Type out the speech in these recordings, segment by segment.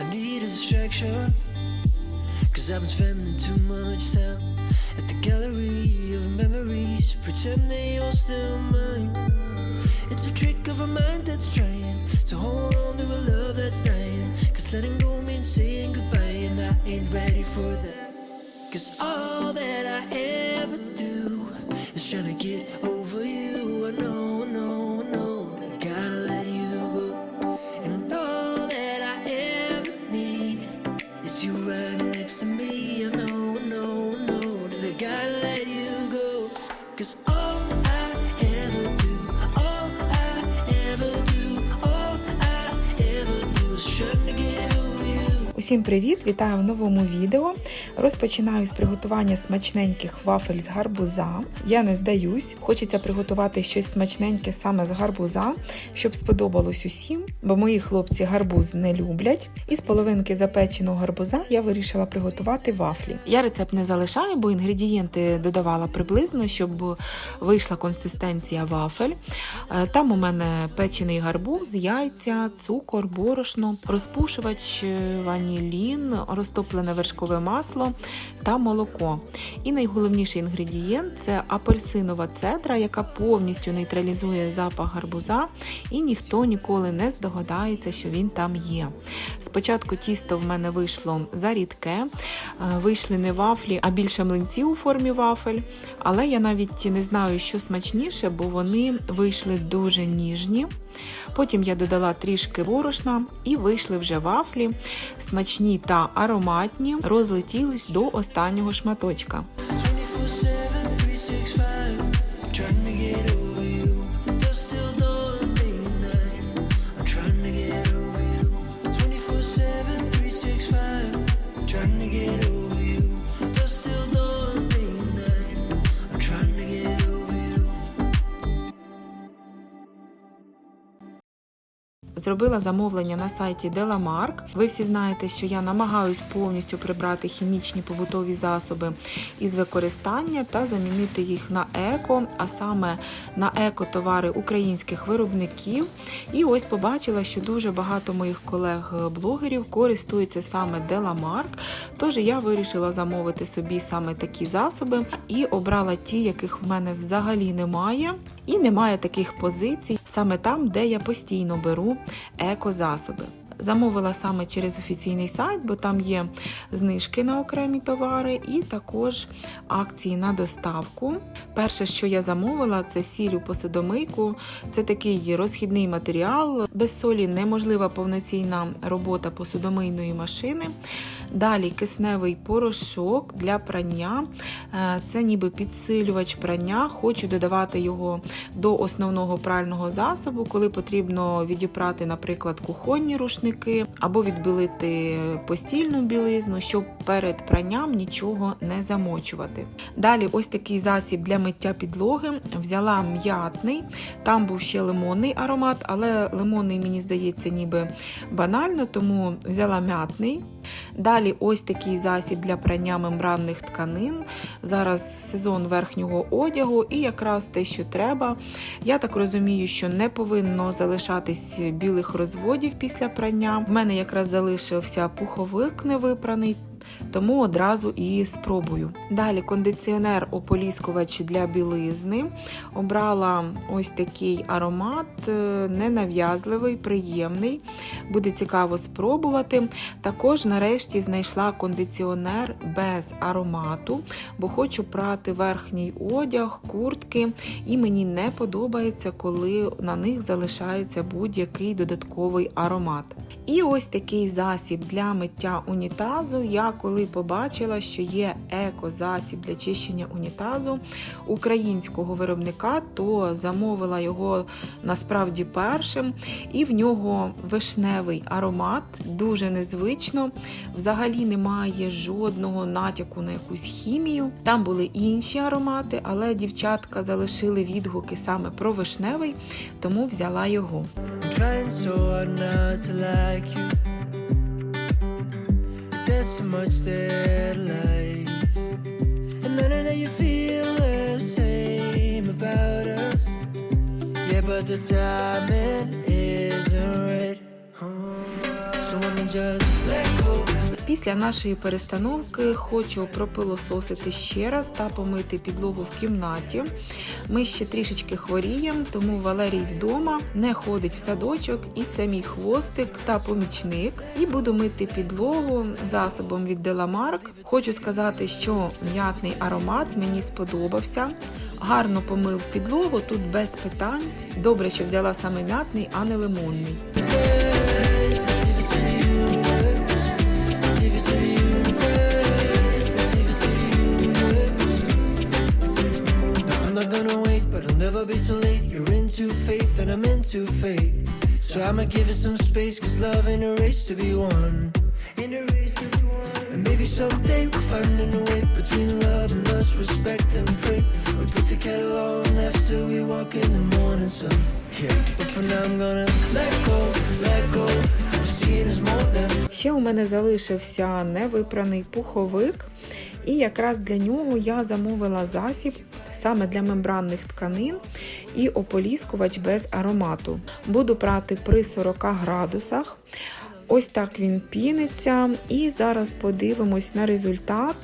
I need a distraction. Cause I've been spending too much time at the gallery of memories. Pretend they all still mine. It's a trick of a mind that's trying to hold on to a love that's dying. Cause letting go means saying goodbye, and I ain't ready for that. Cause all that I ever Усім привіт! Вітаю в новому відео. Розпочинаю з приготування смачненьких вафель з гарбуза. Я не здаюсь, хочеться приготувати щось смачненьке саме з гарбуза, щоб сподобалось усім, бо мої хлопці гарбуз не люблять. І з половинки запеченого гарбуза я вирішила приготувати вафлі. Я рецепт не залишаю, бо інгредієнти додавала приблизно, щоб вийшла консистенція вафель. Е, Там у мене печений гарбуз, яйця, цукор, борошно, розпушувач, е, ванілін, розтоплене вершкове масло та молоко. І найголовніший інгредієнт це апельсинова цедра, яка повністю нейтралізує запах гарбуза, і ніхто ніколи не здогадається, що він там є. Спочатку тісто в мене вийшло зарідке, е, вийшли не вафлі, а більше млинці у формі вафель. Але я навіть не знаю, що смачніше, бо вони вийшли дуже ніжні. Потім я додала трішки борошна і вийшли вже вафлі, смачні та ароматні, розлетілись до останнього шматочка. Зробила замовлення на сайті Delamark. Ви всі знаєте, що я намагаюсь повністю прибрати хімічні побутові засоби із використання та замінити їх на еко, а саме на еко-товари українських виробників. І ось побачила, що дуже багато моїх колег-блогерів користуються саме Delamark. Тож я вирішила замовити собі саме такі засоби і обрала ті, яких в мене взагалі немає. І немає таких позицій саме там, де я постійно беру екозасоби. Замовила саме через офіційний сайт, бо там є знижки на окремі товари і також акції на доставку. Перше, що я замовила, це сіль посудомийку. Це такий розхідний матеріал. Без солі неможлива повноцінна робота посудомийної машини. Далі кисневий порошок для прання. Е, Це ніби підсилювач прання. Хочу додавати його до основного прального засобу, коли потрібно відіпрати, наприклад, кухонні рушники або відбілити постільну білизну, щоб перед пранням нічого не замочувати. Далі ось такий засіб для миття підлоги. Взяла м'ятний, там був ще лимонний аромат, але лимонний, мені здається, ніби банально, тому взяла м'ятний. Далі ось такий засіб для прання мембранних тканин. Зараз сезон верхнього одягу і якраз те, що треба. Я так розумію, що не повинно залишатись білих розводів після прання. В мене якраз залишився пуховик невипраний. Тому одразу і спробую. Далі кондиціонер ополіскувач для білизни. Обрала ось такий аромат, е, ненав'язливий, приємний. Буде цікаво спробувати. Також нарешті знайшла кондиціонер без аромату, бо хочу прати верхній одяг, куртки, і мені не подобається, коли на них залишається будь-який додатковий аромат. І ось такий засіб для миття унітазу. Я коли побачила, що є еко-засіб для чищення унітазу українського виробника, то замовила його насправді першим. І в нього вишневий аромат, дуже незвично. Взагалі немає жодного натяку на якусь хімію. Там були інші аромати, але дівчатка залишили відгуки саме про вишневий, тому взяла його. There's so much that I like. And I know that you feel the same about us. Yeah, but the timing isn't right. So I've been just let go. Після нашої перестановки хочу пропилососити ще раз та помити підлогу в кімнаті. Ми ще трішечки хворіємо, тому Валерій вдома не ходить в садочок, і це мій хвостик та помічник. І буду мити підлогу засобом від Деламарк. Хочу сказати, що м'ятний аромат мені сподобався. Гарно помив підлогу, тут без питань. Добре, що взяла саме м'ятний, а не лимонний. I'ma give it some space, cause love ain't a race to be won. Ain't a race to be won. And maybe someday we'll find a new way between love and lust, respect and pray. We put the kettle on after we walk in the morning sun. Yeah, but for now I'm gonna let go, let go. Ще у мене залишився невипраний пуховик, і якраз для нього я замовила засіб саме для мембранних тканин і ополіскувач без аромату. Буду прати при 40 градусах. Ось так він піниться. І зараз подивимось на результат.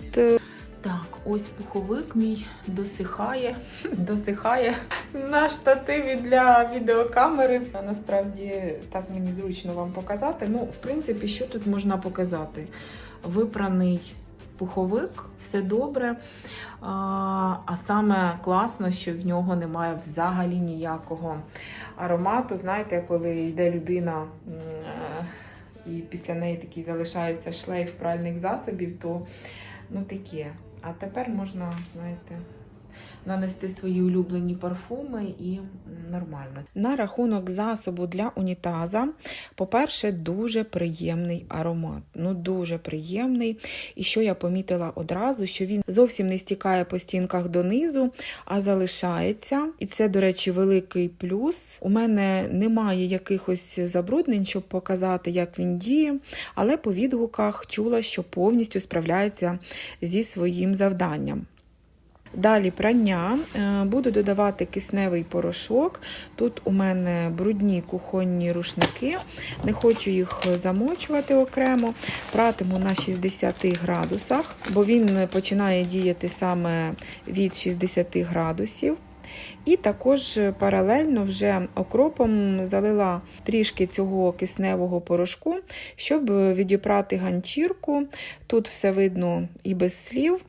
Так, ось пуховик мій досихає, досихає на штативі для відеокамери. Насправді так мені зручно вам показати. Ну, в принципі, що тут можна показати? Випраний пуховик, все добре. А, саме класно, що в нього немає взагалі ніякого аромату. Знаєте, коли йде людина. е, І після неї такий залишається шлейф пральних засобів, то ну таке. А тепер можна, знаєте, нанести свої улюблені парфуми і нормально. На рахунок засобу для унітаза, по-перше, дуже приємний аромат. Ну, дуже приємний. І що я помітила одразу, що він зовсім не стікає по стінках донизу, а залишається. І це, до речі, великий плюс. У мене немає якихось забруднень, щоб показати, як він діє, але по відгуках чула, що повністю справляється зі своїм завданням. Далі прання. Е, Буду додавати кисневий порошок. Тут у мене брудні кухонні рушники. Не хочу їх замочувати окремо. Пратиму на 60 градусах, бо він починає діяти саме від 60 градусів. І також паралельно вже окропом залила трішки цього кисневого порошку, щоб відіпрати ганчірку. Тут все видно і без слів.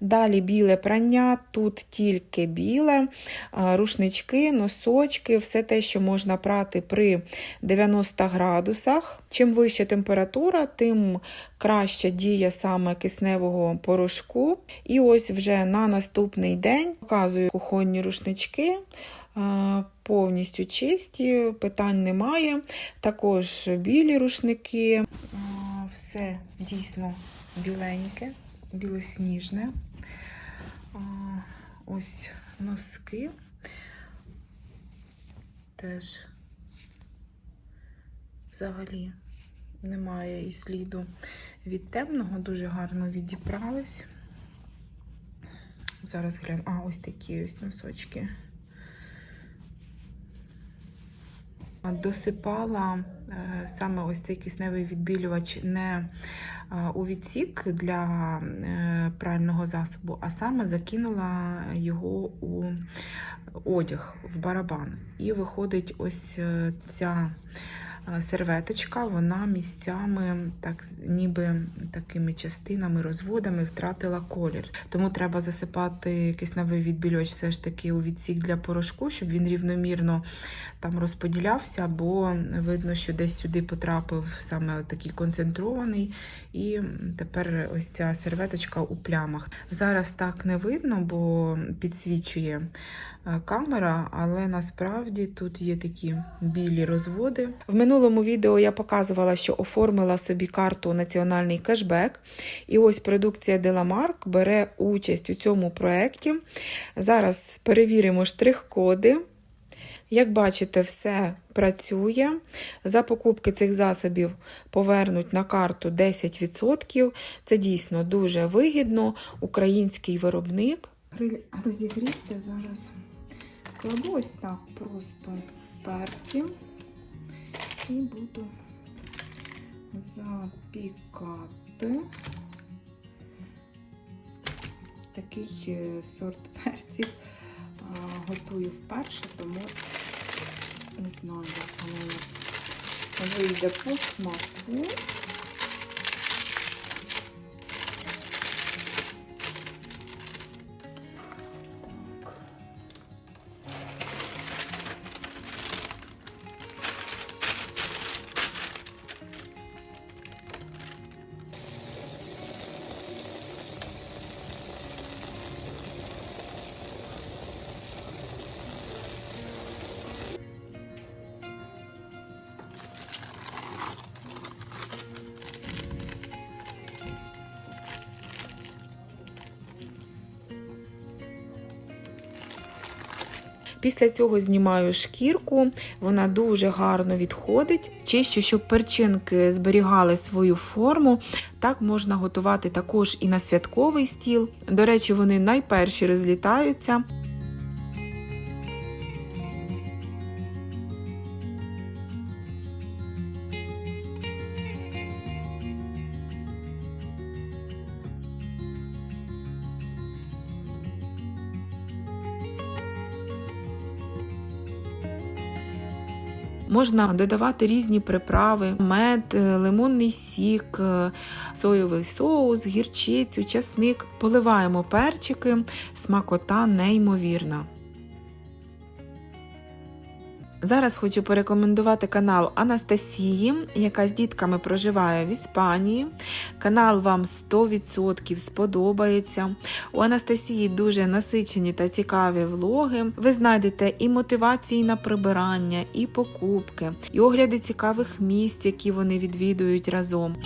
Далі біле прання, тут тільки біле, рушнички, носочки, все те, що можна прати при 90 градусах. Чим вища температура, тим краща дія саме кисневого порошку. І ось вже на наступний день показую кухонні рушнички. Повністю чисті, питань немає. Також білі рушники. Все дійсно біленьке, білосніжне. Ось носки. Теж взагалі немає і сліду від темного, дуже гарно відібрались. Зараз гляну. А, ось такі ось носочки. Досипала е, саме ось цей кисневий відбілювач не е, у відсік для е, прального засобу, а саме закинула його у одяг в барабан. І виходить ось ця серветочка, вона місцями, так ніби такими частинами, розводами втратила колір. Тому треба засипати кисневий відбілювач все ж таки у відсік для порошку, щоб він рівномірно там розподілявся, бо видно, що десь сюди потрапив саме такий концентрований, і тепер ось ця серветочка у плямах. Зараз так не видно, бо підсвічує е, камера, але насправді тут є такі білі розводи. В минулому відео я показувала, що оформила собі карту Національний кешбек. І ось продукція Деламарк бере участь у цьому проєкті. Зараз перевіримо штрих-коди. Як бачите, все працює. За покупки цих засобів повернуть на карту 10%. Це дійсно дуже вигідно. Український виробник. Гриль розігрівся зараз. Кладу ось так просто перці І буду запікати такий е, сорт перців. Готую вперше, тому не знаю, як воно у нас вийде по смаку. Після цього знімаю шкірку, вона дуже гарно відходить. Чищу, щоб перчинки зберігали свою форму. Так можна готувати також і на святковий стіл. До речі, вони найперші розлітаються. Можна додавати різні приправи: мед, е, лимонний сік, е, соєвий соус, гірчицю, часник. Поливаємо перчики, смакота неймовірна. Зараз хочу порекомендувати канал Анастасії, яка з дітками проживає в Іспанії. Канал вам 100% сподобається. У Анастасії дуже насичені та цікаві влоги. Ви знайдете і мотивації на прибирання, і покупки, і огляди цікавих місць, які вони відвідують разом.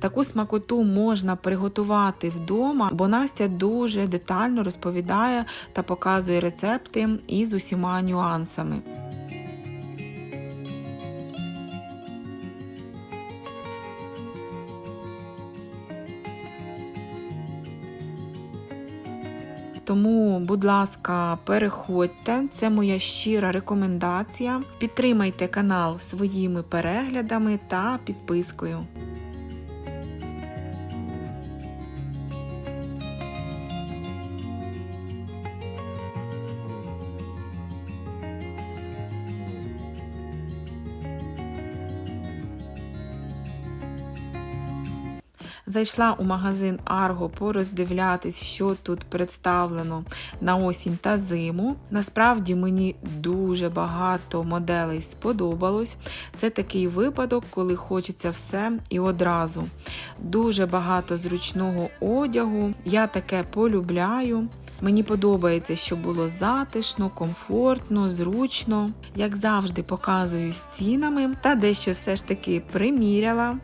Таку смакоту можна приготувати вдома, бо Настя дуже детально розповідає та показує рецепти із усіма нюансами. Тому, будь ласка, переходьте, це моя щира рекомендація. Підтримайте канал своїми переглядами та підпискою. Зайшла у магазин Арго пороздивлятись, що тут представлено на осінь та зиму. Насправді мені дуже багато моделей сподобалось. Це такий випадок, коли хочеться все і одразу. Дуже багато зручного одягу. Я таке полюбляю. Мені подобається, щоб було затишно, комфортно, зручно. Як завжди, показую з цінами та дещо все ж таки приміряла.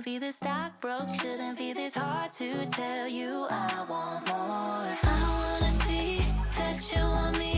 Shouldn't be this stock broke, shouldn't be this hard to tell you I want more. I wanna see that you want me, me